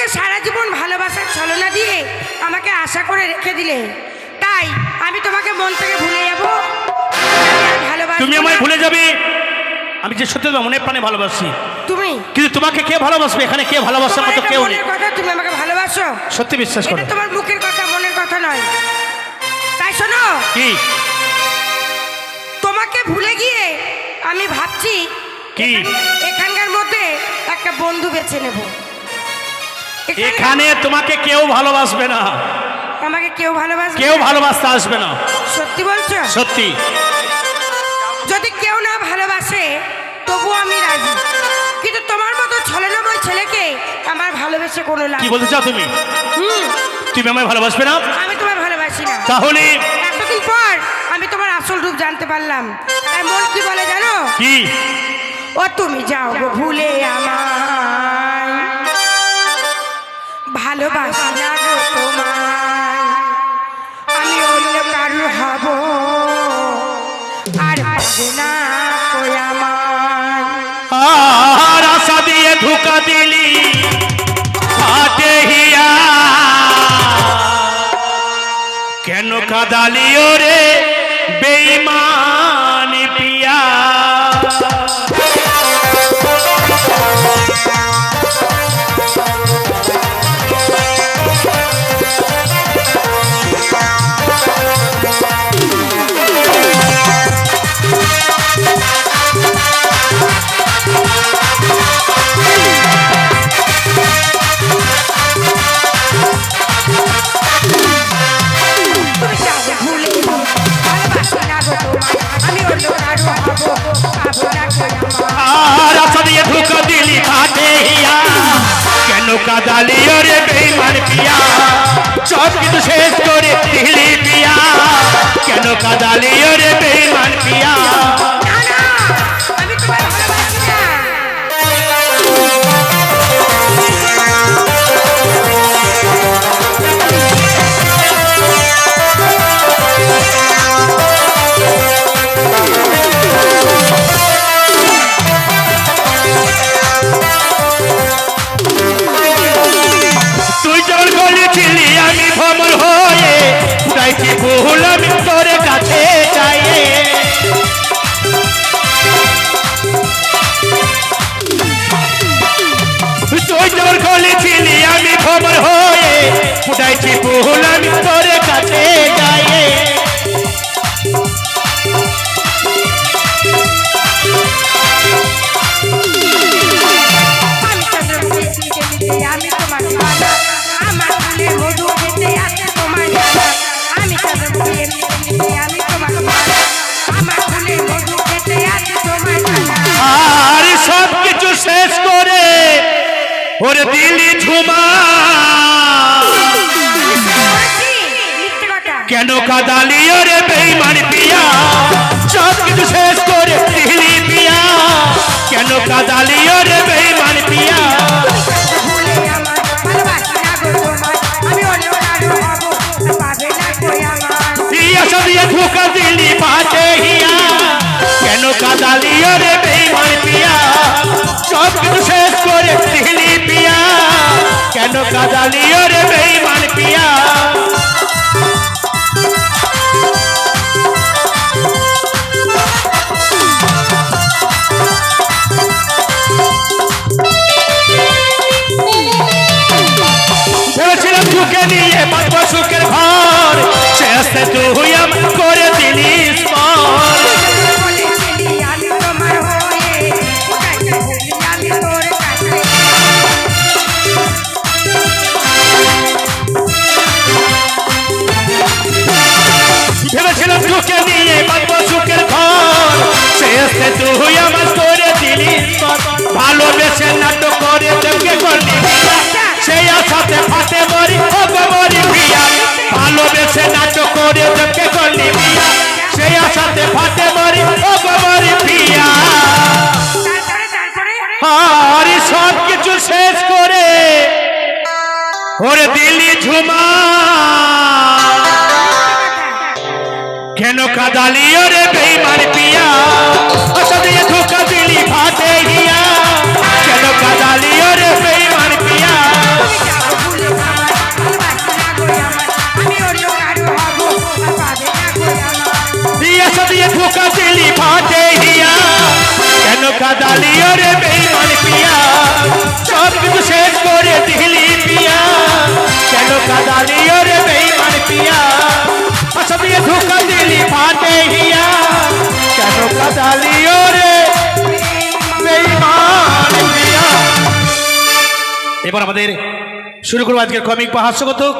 আমাকে সারা জীবন ভালোবাসার ছলনা দিয়ে আমাকে আশা করে রেখে দিলে। তাই আমি তোমাকে মন থেকে ভুলে যাব। ভালোবাসি তুমি আমায় ভুলে যাবে। আমি যে সত্যি তোমার মনে প্রাণে ভালোবাসি। তুমি? কিন্তু তোমাকে কে ভালোবাসবে? এখানে কে ভালোবাসার মতো কেউ নেই। কথা তুমি আমাকে ভালোবাসো? সত্যি বিশ্বাস করো। তোমার মুখের কথা মনের কথা নয়। তাই শোনো। কি? তোমাকে ভুলে গিয়ে আমি ভাবছি কি? এখানকার মধ্যে একটা বন্ধু বেছে নেব। এখানে তোমাকে কেউ ভালোবাসবে না। আমাকে কেউ ভালোবাসবে কেউ ভালোবাসতে আসবে না। সত্যি বলছো? সত্যি। যদি কেউ না ভালোবাসে তবুও আমি রাজি। কিন্তু তোমার মতো ছলনাময় ছেলেকে আমার ভালোবেসে কোনো লাভ কি বলতে চাও তুমি? হুম, তুমি আমায় ভালোবাসবে না? আমি তোমার ভালোবাসি না। তাহলে? এতদিন পর আমি তোমার আসল রূপ জানতে পারলাম। তাই মন কি বলে জানো? কি? ও তুমি যাও গো ভুলে আমায় ভালোবাসি না গো তোমায়। আমি অন্য হব। আর আশা দিয়ে ধোকা দিলি কেন কাদালিও ওরে? কেন দালিও রে বেইমান পিয়া। সব কিছু শেষ করে দিলি পিয়া। কেন কাদালি ফুলে মধু খেতে আছে তোমার জানা আর সব কিছু শেষ করে ওরে দিলি ঝুমা। কেন কাদালি ওরে বেইমান পিয়া? সব কিছু শেষ করে দিলি পিয়া। কেন কাদালি ওরে বেইমান পিয়া? ধোকা দিলি পাতে হিয়া। কেন কাদালি ওরে বেইমান পিয়া? সব কিছু শেষ করে দিলি পিয়া। কেন কাদালি ওরে বেইমান পিয়া? সুখে নিয়ে বাঁচব সুখের ঘর শেষে তুই আমার করে শেষে তুই করে ভালোবেসে নাটক করে তোকে করলি। সেই আশাতে ফাটে মরি ওগো মরি প্রিয়া। ভালোবেসে নাটক করে তোকে করলি বিয়া সেই আশাতে ফাটে মরি ওগো মরি তারপরে আর সব কিছু শেষ করে ওরে দিলি ঝুমা। কেন কাদালি ওরে বেইমান? এবার আমাদের শুরু করব আজকের কমিক বা হাস্যকথক।